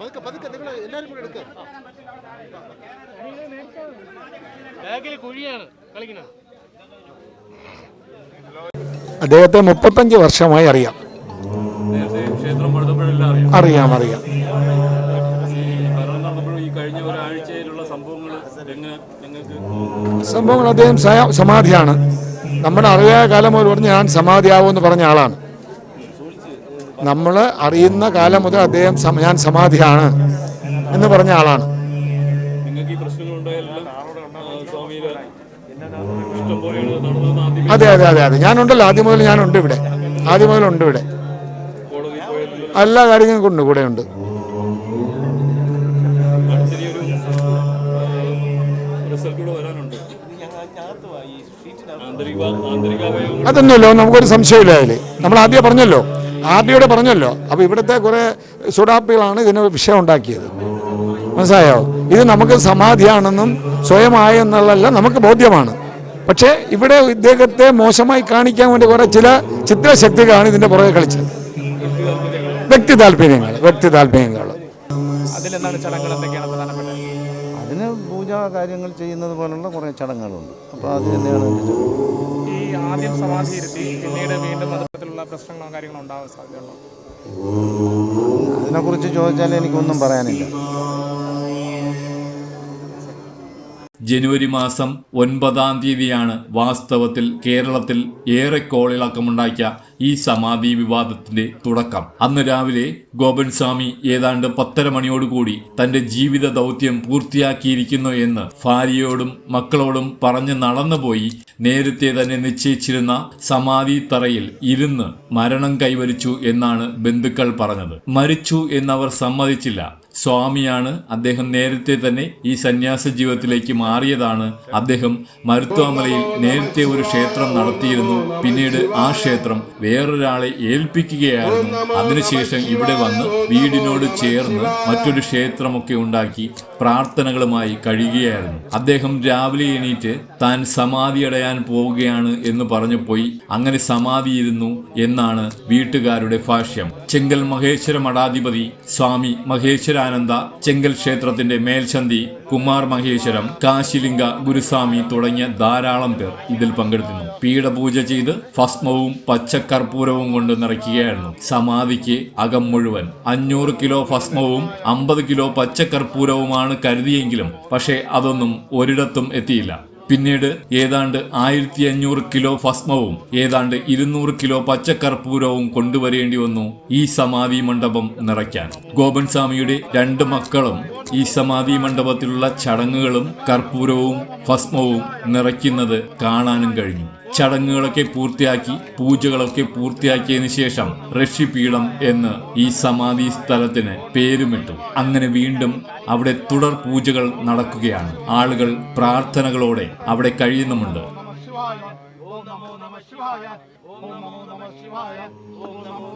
പതുക്കെ പതുക്കെ നിങ്ങൾ എല്ലാവരും കൂടെ എടുക്കുക ബാഗിൽ കുഴിയാണ്. കളിക്കുന്നത് അദ്ദേഹത്തെ മുപ്പത്തഞ്ച് വർഷമായി അറിയാം. അറിയാം. അറിയാം അറിയാം. ഈ ഈ കഴിഞ്ഞ ഒരാഴ്ചയിലുള്ള സംഭവങ്ങൾ അദ്ദേഹം സമാധിയാണ്. നമ്മുടെ അറിയാ കാലം മുതൽ പറഞ്ഞ് ഞാൻ സമാധിയാവുമെന്ന് പറഞ്ഞ ആളാണ്. നമ്മൾ അറിയുന്ന കാലം മുതൽ അദ്ദേഹം ഞാൻ സമാധിയാണ് എന്ന് പറഞ്ഞ ആളാണ്. അതെ അതെ അതെ അതെ. ഞാനുണ്ടല്ലോ ആദ്യം മുതൽ ഞാനുണ്ട് ഇവിടെ. ആദ്യം മുതൽ ഉണ്ട് ഇവിടെ. എല്ലാ കാര്യങ്ങളും കൊണ്ട് കൂടെ ഉണ്ട് അതൊന്നുമല്ലോ നമുക്കൊരു സംശയമില്ല അതിൽ നമ്മൾ ആദ്യം പറഞ്ഞല്ലോ ആദ്യയോടെ പറഞ്ഞല്ലോ അപ്പോൾ ഇവിടുത്തെ കുറേ സുഡാപ്പികളാണ് ഇതിന് വിഷയം ഉണ്ടാക്കിയത്. മനസ്സിലായോ? ഇത് നമുക്ക് സമാധിയാണെന്നും സ്വയമായെന്നുള്ളതല്ല നമുക്ക് ബോധ്യമാണ്. പക്ഷേ ഇവിടെ ഇദ്ദേഹത്തെ മോശമായി കാണിക്കാൻ വേണ്ടി കുറേ ചില ചിത്രശക്തികളാണ് ഇതിന്റെ പുറകെ കളിച്ചത്. വ്യക്തി താല്പര്യങ്ങൾ വ്യക്തി താല്പര്യങ്ങൾ അതിലെന്താണ് ചടങ്ങുകൾ എന്തൊക്കെയാണ് പ്രധാനപ്പെട്ടത്? അതിന് പൂജാ കാര്യങ്ങൾ ചെയ്യുന്നത് പോലുള്ള കുറേ ചടങ്ങുകളുണ്ട്. അപ്പോൾ അത് തന്നെയാണ് ഈ ആദ്യം സമാധി ഇരുത്തി പിന്നീട് വീണ്ടും ഉണ്ടാവാൻ സാധ്യതയുണ്ടോ? അതിനെക്കുറിച്ച് ചോദിച്ചാൽ എനിക്കൊന്നും പറയാനില്ല. ജനുവരി മാസം ഒൻപതാം തീയതിയാണ് വാസ്തവത്തിൽ കേരളത്തിൽ ഏറെ കോളിളക്കമുണ്ടാക്കിയ ഈ സമാധി വിവാദത്തിന്റെ തുടക്കം. അന്ന് രാവിലെ ഗോപൻ സ്വാമി ഏതാണ്ട് പത്തര മണിയോടുകൂടി തന്റെ ജീവിത ദൗത്യം പൂർത്തിയാക്കിയിരിക്കുന്നു എന്ന് ഭാര്യയോടും മക്കളോടും പറഞ്ഞു നടന്നുപോയി നേരത്തെ തന്നെ നിശ്ചയിച്ചിരുന്ന സമാധി തറയിൽ ഇരുന്ന് മരണം കൈവരിച്ചു എന്നാണ് ബന്ധുക്കൾ പറഞ്ഞത്. മരിച്ചു എന്നവർ സമ്മതിച്ചില്ല. സ്വാമിയാണ് അദ്ദേഹം നേരത്തെ തന്നെ ഈ സന്യാസ ജീവിതത്തിലേക്ക് മാറിയതാണ്. അദ്ദേഹം മരുത്വാമലയിൽ നേരത്തെ ഒരു ക്ഷേത്രം നടത്തിയിരുന്നു. പിന്നീട് ആ ക്ഷേത്രം വേറൊരാളെ ഏൽപ്പിക്കുകയായിരുന്നു. അതിനുശേഷം ഇവിടെ വന്ന് വീടിനോട് ചേർന്ന് മറ്റൊരു ക്ഷേത്രമൊക്കെ ഉണ്ടാക്കി പ്രാർത്ഥനകളുമായി കഴിയുകയായിരുന്നു. അദ്ദേഹം രാവിലെ എണീറ്റ് താൻ സമാധി അടയാൻ പോവുകയാണ് എന്ന് പറഞ്ഞു പോയി. അങ്ങനെ സമാധിയിരുന്നു എന്നാണ് വീട്ടുകാരുടെ ഭാഷ്യം. ചെങ്കൽ മഹേശ്വര മഠാധിപതി സ്വാമി മഹേശ്വരാനന്ദ ചെങ്കൽ ക്ഷേത്രത്തിന്റെ മേൽശന്തി കുമാർ മഹേശ്വരം കാശിലിംഗ ഗുരുസ്വാമി തുടങ്ങിയ ധാരാളം പേർ ഇതിൽ പങ്കെടുത്തിരുന്നു. പീഠപൂജ ചെയ്ത് ഭസ്മവും പച്ചക്കർപ്പൂരവും കൊണ്ട് നിറയ്ക്കുകയായിരുന്നു. സമാധിക്ക് അകം മുഴുവൻ അഞ്ഞൂറ് കിലോ ഭസ്മവും അമ്പത് കിലോ പച്ചക്കർപ്പൂരവുമാണ് കരുതിയെങ്കിലും പക്ഷേ അതൊന്നും ഒരിടത്തും എത്തിയില്ല. പിന്നീട് ഏതാണ്ട് ആയിരത്തി അഞ്ഞൂറ് കിലോ ഭസ്മവും ഏതാണ്ട് ഇരുന്നൂറ് കിലോ പച്ചക്കർപ്പൂരവും കൊണ്ടുവരേണ്ടി വന്നു ഈ സമാധി മണ്ഡപം നിറയ്ക്കാൻ. ഗോപൻ സ്വാമിയുടെ രണ്ട് മക്കളും ഈ സമാധി മണ്ഡപത്തിലുള്ള ചടങ്ങുകളും കർപ്പൂരവും ഭസ്മവും നിറയ്ക്കുന്നത് കാണാനും കഴിഞ്ഞു. ചടങ്ങുകളൊക്കെ പൂർത്തിയാക്കി പൂജകളൊക്കെ പൂർത്തിയാക്കിയതിനു ശേഷം ഋഷിപീഠം എന്ന് ഈ സമാധി സ്ഥലത്തിന് പേരുമിട്ടു. അങ്ങനെ വീണ്ടും അവിടെ തുടർ പൂജകൾ നടക്കുകയാണ്. ആളുകൾ പ്രാർത്ഥനകളോടെ അവിടെ കഴിയുന്നുമുണ്ട്. ഓം നമോ നമ ശിവായ ഓം നമോ നമ ശിവായ ഓം നമോ